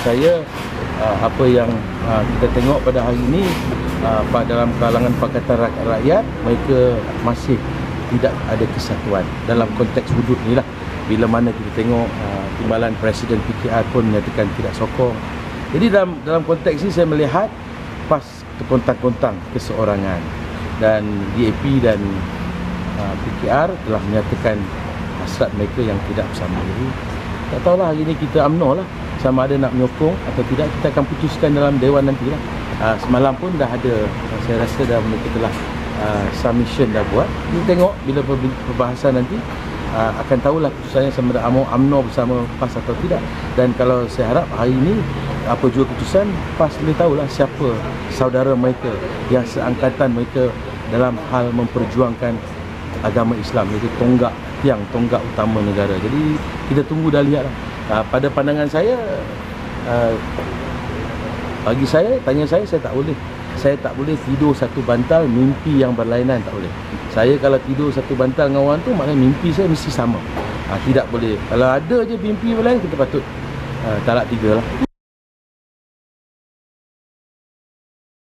saya uh, apa yang uh, kita tengok pada hari ini uh, dalam kalangan Pakatan Rakyat mereka masih tidak ada kesatuan dalam konteks hudud ni lah. Bila mana kita tengok timbalan Presiden PKR pun menyatakan tidak sokong. Jadi dalam dalam konteks ini saya melihat PAS terkontang-kontang keseorangan. Dan DAP dan PKR telah menyatakan hasrat mereka yang tidak bersama. Jadi tak tahulah hari ini kita UMNO lah sama ada nak menyokong atau tidak kita akan putuskan dalam dewan nanti lah. Uh, semalam pun dah ada saya rasa dah mereka telah uh, submission dah buat. Kita tengok bila perbahasan nanti uh, akan tahulah keputusannya sama ada UMNO bersama PAS atau tidak. Dan kalau saya harap hari ini apa juga keputusan PAS boleh tahulah siapa saudara mereka yang seangkatan mereka dalam hal memperjuangkan agama Islam iaitu tonggak tiang tonggak utama negara. Jadi kita tunggu dah lihatlah uh, pada pandangan saya uh, bagi saya tanya saya saya tak boleh. Saya tak boleh tidur satu bantal mimpi yang berlainan tak boleh. Saya kalau tidur satu bantal dengan orang tu maknanya mimpi saya mesti sama. Ha, tidak boleh. Kalau ada je mimpi berlainan kita patut. Uh, talak tiga lah